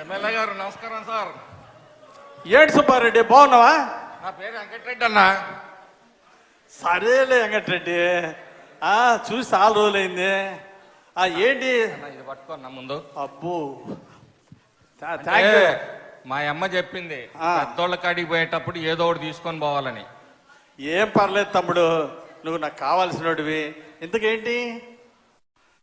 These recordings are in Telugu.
ఎమ్మెల్యే గారు నమస్కారం సార్. ఏంటి సుబ్బారెడ్డి బాగున్నావా? నా పేరు వెంకటరెడ్డి అన్న. సరేలే వెంకటరెడ్డి. ఆ చూసి చాలా రోజులైంది. ఆ ఏంటి? ఇది పట్టుకోన్న ముందు. అబ్బో. మా అమ్మ చెప్పింది ఆ. పెద్దోళ్ళ కాడికి పోయేటప్పుడు ఏదో ఒకటి తీసుకొని పోవాలని. ఏం పర్లేదు తమ్ముడు నువ్వు నాకు కావాల్సినోడివి. ఇంతకేంటి?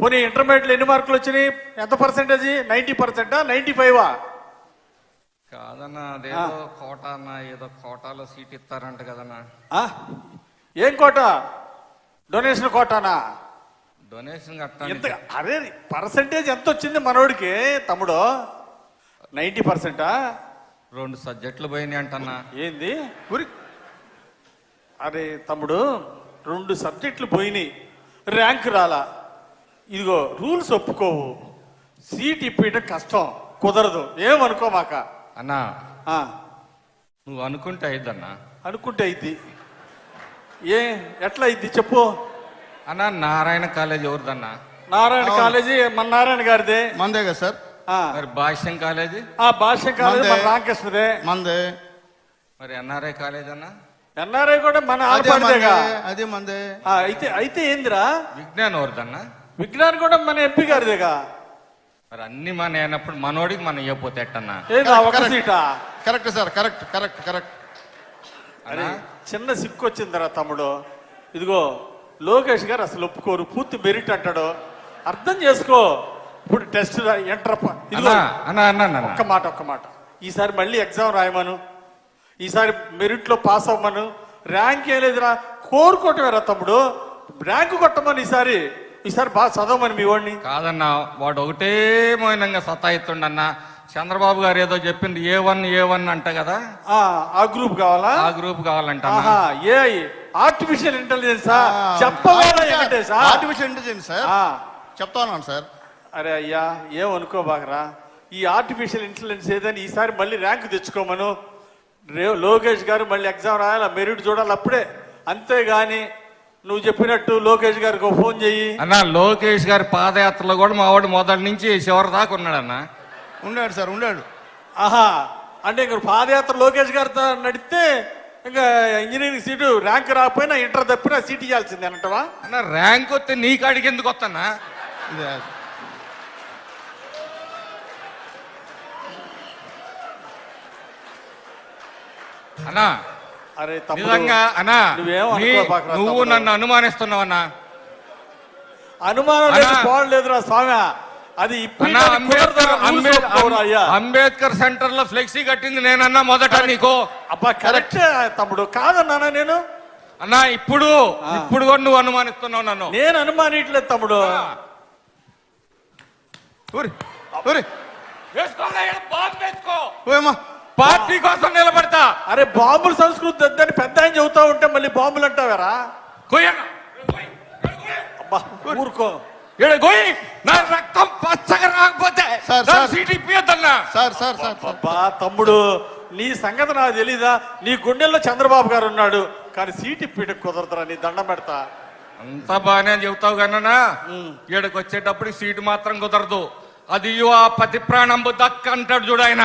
పోనీ ఇంటర్మీడియట్లో ఎన్ని మార్కులు వచ్చినాయి? ఎంత పర్సెంటేజ్ నైంటీ పర్సెంటా నైంటీ ఫైవా కాదన్న అదేదో కోట అన్న ఏదో కోటాలో సీట్ ఇస్తారంట కదన్నా. ఏం కోట? డొనేషన్ కోటానా? డొనేషన్ ఎంత? అరే పర్సెంటేజ్ ఎంత వచ్చింది మనోడికి తమ్ముడు? నైంటీ పర్సెంటా రెండు సబ్జెక్టులు పోయినాయి అంటన్నా. ఏంది? ఉరి. అరే తమ్ముడు రెండు సబ్జెక్టులు పోయినాయి. ర్యాంక్ రాలా. ఇదిగో రూల్స్ ఒప్పుకోవు. సీట్ ఇప్పించడం కష్టం. కుదరదు. ఏమనుకో మాక అన్నా. ఆ, నువ్వు అనుకుంటే అయిద్దన్నా. అనుకుంటే అయింది ఏ ఎట్లా అయింది చెప్పు. అన్నా నారాయణ కాలేజ్ ఎవరిదన్నా? నారాయణ కాలేజీ మన నారాయణ గారిదే. మందే కదా సార్? ఆ, మరి భాష్యం కాలేజీ? ఆ భాష్యం కాలేజీ మన. రామకృష్ణదే. మందే. మరి ఎన్ఆర్ఐ కాలేజ్ అన్నా? ఎన్ఆర్ఐ కూడా మన అదే మందే ఆడపడిదేగా అదే మందే. ఆ, అయితే అయితే ఏందిరా? విజ్ఞాన్ ఎవరిదన్నా? విజ్ఞాన్ కూడా మన ఎంపీ గారిదేగా? మరి అన్ని మన అయినప్పుడు మనోడికి మనం ఇవ్వపోతే ఎట్టన్నా? ఏదా ఒక correct. సీటా? Correct sir correct correct correct. అరే చిన్న సిక్కు వచ్చిందిరా తమ్ముడు ఇదిగో లోకేష్ గారు అసలు ఒప్పుకోరు పూర్తి మెరిట్ అంటాడు. అర్థం చేసుకో. ఇప్పుడు టెస్ట్ ఎంటర్ ఇదిగో అన్నా అన్నా అన్నా అన్నా ఒక్క మాట ఒక్క మాట. ఈసారి మళ్ళీ ఎగ్జామ్ రాయమను. ఈసారి మెరిట్లో పాస్ అవ్వమను. ర్యాంక్ ఏం లేదురా. కోరుకోవటమేరా తమ్ముడు. ర్యాంక్ కొట్టమని ఈసారి. ఈసారి బాగా చదవమని మీ వాడిని. కాదన్నా వాడు ఒకటే మౌనంగా సతాయిస్తుండన్నా చంద్రబాబు గారు ఏదో చెప్పింది ఏ వన్ ఏ వన్ అంట కదా? ఆ, ఆ గ్రూప్ కావాలా? ఆ గ్రూప్ కావాలంట ఏ ఆర్టిఫిషియల్ ఇంటెలిజెన్సా? Artificial intelligence sir? చెప్తా సార్? అరే అయ్యా ఏం అనుకోబాకరా ఈ ఆర్టిఫిషియల్ ఇంటెలిజెన్స్ ఏదని ఈసారి మళ్ళీ ర్యాంక్ తెచ్చుకోమను. రే లోకేష్ గారు మళ్ళీ ఎగ్జామ్ రాయాలి? మెరిట్ చూడాలి అప్పుడే. అంతేగాని నువ్వు చెప్పినట్టు లోకేష్ గారికి ఫోన్ చెయ్యి. అన్నా లోకేష్ గారి పాదయాత్రలో కూడా మా వాడు మొదటి నుంచి చివరి దాకా ఉన్నాడన్నా. ఉండాడు సార్ ఉండాడు ఆహా అంటే ఇంక పాదయాత్ర లోకేష్ గారితో నడిస్తే ఇంకా ఇంజనీరింగ్ సీటు ర్యాంక్ రాకపోయినా ఇంటర్ తప్పినా సీట్ ఇవ్వాల్సిందే అంటవా? అన్న ర్యాంక్ వస్తే నీ కాడికి ఎందుకు వస్తానా ఇదే. అన్నా అరే నిజంగా అన్నా నువ్వేం. నన్ను అనుమానిస్తున్నావన్నా అనుమానం లేదు స్వామి. అది అంబేద్కర్ సెంటర్లో ఫ్లెక్సీ కట్టింది నేనన్నా మొదట నీకు. అబ్బా కరెక్ట్ తమ్ముడు. కాదన్నానా నేను? అన్నా ఇప్పుడు ఇప్పుడు కూడా నువ్వు అనుమానిస్తున్నావు నన్ను. నేను అనుమానిట్లేదు తమ్ముడు. పార్టీ కోసం నిలబడతా అరే బాంబుల సంస్కృతి వద్దని పెద్ద ఆయన చెబుతా ఉంటే మళ్ళీ బాంబులు అంటావారా? కొయ్యన్న. అబ్బా ఊరుకో. ఈడ నా రక్తం పచ్చగా రాకపోతే సార్, నా సార్. సీట్ ఇప్పియద్దన్నా సార్ సార్ సార్ సార్. అబ్బా తమ్ముడు నీ సంగతి నాకు తెలీదా? నీ గుండెల్లో చంద్రబాబు గారు ఉన్నాడు కానీ సీట్ ఇప్పిట కుదరదురా నీ దండం పెడతా. అంత బాగానే చెబుతావు కన్నా ఈడకి వచ్చేటప్పుడు సీటు మాత్రం కుదరదు. అది ఆ పతి ప్రాణంబు దక్క అంటాడు చూడు ఆయన.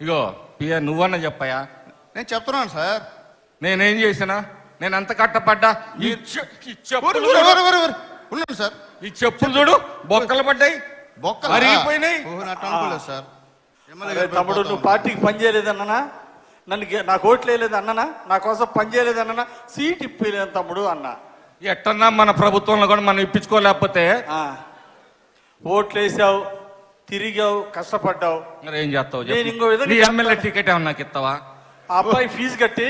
ఇగో పియ నువ్వన్నా చెప్పయా? నేను చెప్తున్నాను సార్. నేనేం చేసినా? నేను ఎంత కట్టపడ్డా? ఈ చె- ఈ ఊరి చెప్పులు ఊరి చూడు. ఉన్నాను సార్. ఈ చెప్పులు చూడు. బొక్కలు పడ్డాయి. బొక్కలు? అరిగిపోయినాయి. ఓహో నాకు అనుకోలేదు సార్. ఎమ్మెల్యే అరే గారు తమ్ముడు నువ్వు. పార్టీకి పని చేయలేదన్నా నన్ను గె- నాకు ఓట్లు వేయలేదు అన్ననా? నా కోసం పని చేయలేదు అన్ననా సీట్ ఇప్పలేదు తమ్ముడు అన్న. ఎట్టన్నా మన ప్రభుత్వంలో కూడా మనం ఇప్పించుకోలేకపోతే? ఆ. ఓట్లు వేసావు తిరిగావు కష్టపడ్డావు. మరి ఏం చేస్తావు నేను. ఇంకో విధంగా నీ ఎమ్మెల్యే టికెట్ ఏమన్నా నాకు ఇస్తావా? ఆ అబ్బాయి ఫీజు కట్టి?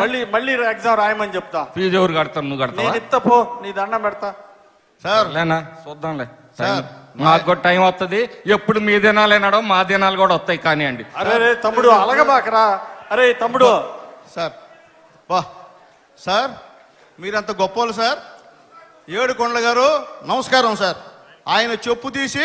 మళ్ళీ మళ్ళీ ఎగ్జామ్ రాయమని చెప్తా. ఫీజు ఎవరు కడతావు నువ్వు కడతావా? నేను ఇస్తా పో నీ దండం పెడతా. సార్. లేనా చూద్దాంలే. సార్, మాకు కూడా టైం వస్తుంది ఎప్పుడు మీ దినాలు అయినాడో మా దినాలు కూడా వస్తాయి కానివ్వండి. అరే రే తమ్ముడు అలగబాకరా. అరే తమ్ముడు. సార్. వా సార్ మీరంత గొప్పోళ్ళు సార్. ఏడు కొండల గారు నమస్కారం సార్. ఆయన చెప్పు తీసి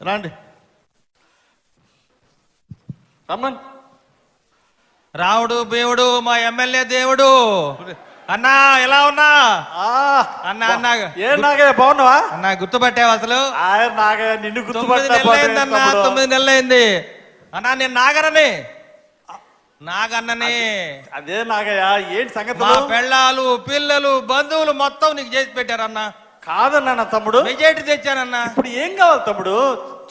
రండి. రమ్మన్. రావుడు బేవుడు మా ఎమ్మెల్యే దేవుడు. అన్నా ఎలా ఉన్నా? ఆ, అన్న అన్న ఏ నాగయ్య బాగున్నావా? అన్న గుర్తుపట్టావు అసలు? నాగయ్య నిన్ను తొమ్మిది గుర్తుపట్టా నెలలు అయిందన్న తొమ్మిది నెలలు అయింది అన్నా నేను నాగరని నాగన్నని. అదే నాగయ్య ఏంటి మా సంగతులు పెళ్ళాలు పిల్లలు బంధువులు మొత్తం నీకు చేసి పెట్టారన్న. కాదన్నా తమ్ముడు. మెజార్టీ తెచ్చానన్న. ఇప్పుడు ఏం కావాలి తమ్ముడు?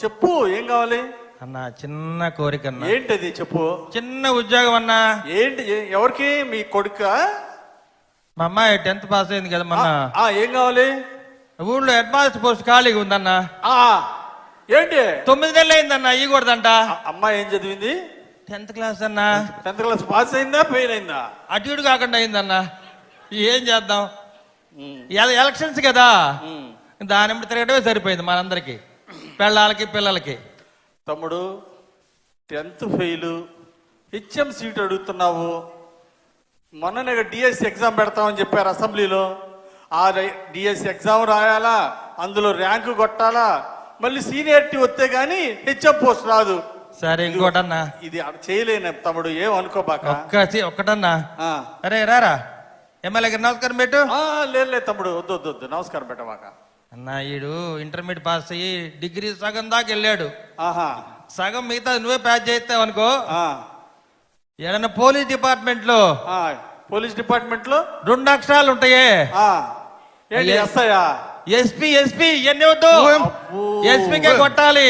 చెప్పు ఏం కావాలి? అన్న చిన్న కోరిక అన్న. ఏంటది చెప్పు? చిన్న ఉద్యోగం అన్న. ఏంటి ఎవరికి? మీ కొడుక? మా అమ్మాయి టెన్త్ పాస్ అయింది కదా మొన్న. ఆ ఏం కావాలి? ఊళ్ళో హెడ్ మాస్టర్ పోస్ట్ ఖాళీగా ఉందన్న. ఏంటి? తొమ్మిది నెలలు అయిందన్న ఇవ్వకూడదంట అమ్మాయి ఏం చదివింది? టెన్త్ క్లాస్ అన్న. టెన్త్ క్లాస్ పాస్ అయిందా ఫెయిల్ అయిందా? అటు ఇటు కాకుండా అయిందన్న. ఏం చేద్దాం? ఎలక్షన్స్ కదా. దాని తిరగడమే సరిపోయింది మనందరికి. పిల్లలకి పిల్లలకి. తమ్ముడు టెన్త్ ఫెయిల్. హెచ్ఎం సీట్ అడుగుతున్నావు. మొన్ననే డిఎస్సి ఎగ్జామ్ పెడతామని చెప్పారు అసెంబ్లీలో. ఆ డిఎస్సి ఎగ్జామ్ రాయాలా? అందులో ర్యాంకు కొట్టాలా? మళ్ళీ సీనియారిటీ వస్తే గానీ హెచ్ఎం పోస్ట్ రాదు. సరే ఇంకోటన్నా. ఇది చేయలేను తమ్ముడు ఏం అనుకోబాక? ఒక్కటన్నా. అరే రారా. ఎమ్మెల్యే గారు నమస్కారం పెట్టు. లేదు లేదు తమ్ముడు వద్దు వద్దు వద్దు నమస్కారం పెట్టబాక అన్న ఈడు ఇంటర్మీడియట్ పాస్ అయ్యి డిగ్రీ సగం దాకా వెళ్ళాడు. ఆహా. సగం మిగతా నువ్వే ప్యాచ్ చేస్తావు అనుకో. ఆ, ఏదన్నా పోలీస్ డిపార్ట్మెంట్లో ఆ, పోలీస్ డిపార్ట్మెంట్లో రెండు అక్షరాలు ఉంటాయే. ఆ, ఏంటి అయ్యే. ఎస్ఐయా ఎస్పీ ఎస్పీ ఇవన్నీ వద్దు. అబ్బో. ఎస్పీకే కొట్టాలి.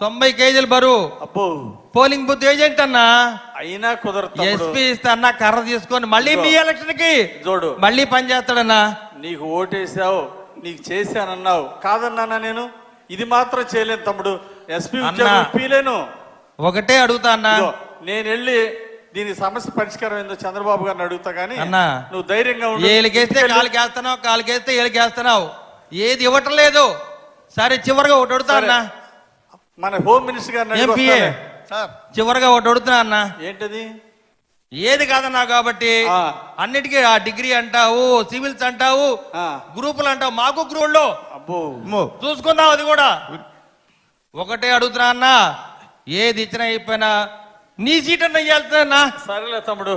తొంభై కేజీలు బరువు. అబ్బో. పోలింగ్ బూత్ ఏజెంట్ అన్న? అయినా కుదరదు ఎస్పీ ఇస్తా అన్న కర్ర తీసుకొని మళ్ళీ మీ ఎలక్షన్కి చూడు. మళ్ళీ పని చేస్తాడన్నా? నీకు ఓటేసావు నీకు చేశానన్నావు. కాదన్నానా నేను? ఇది మాత్రం చేయలేను తమ్ముడు. ఎస్పీ. ఉద్యోగం ఒకటే అడుగుతా అన్న. నేను వెళ్ళి దీని సమస్య పరిష్కారం ఏందో చంద్రబాబు గారిని అడుగుతా గానీ అన్నా. నువ్వు ధైర్యంగా ఉండు. ఏలికేస్తే కాలుకి వేస్తున్నావు కాలుకి వేస్తే ఏలికి వేస్తున్నావు ఏది ఇవ్వటం లేదు. సరే చివరిగా ఒకటి అడుగుతా. అన్న. మన హోమ్ మినిస్టర్ గారిని అడిగి ఎంపీఏ. సార్. చివరిగా ఒకటి అడుగుతున్నా అన్న. ఏంటది? ఏది కాదన్నా కాబట్టి. అన్నిటికీ ఆ డిగ్రీ అంటావు సివిల్స్ అంటావు ఆ, గ్రూపులు అంటావు మాకు గ్రూపుల్లో. చూసుకుందాం అది కూడా. ఒకటే అడుగుతున్నా అన్న. ఏది ఇచ్చినా అయిపోయినా. నీ సీట్ అన్న ఇవ్వాల్సిన సరేలే తమ్ముడు.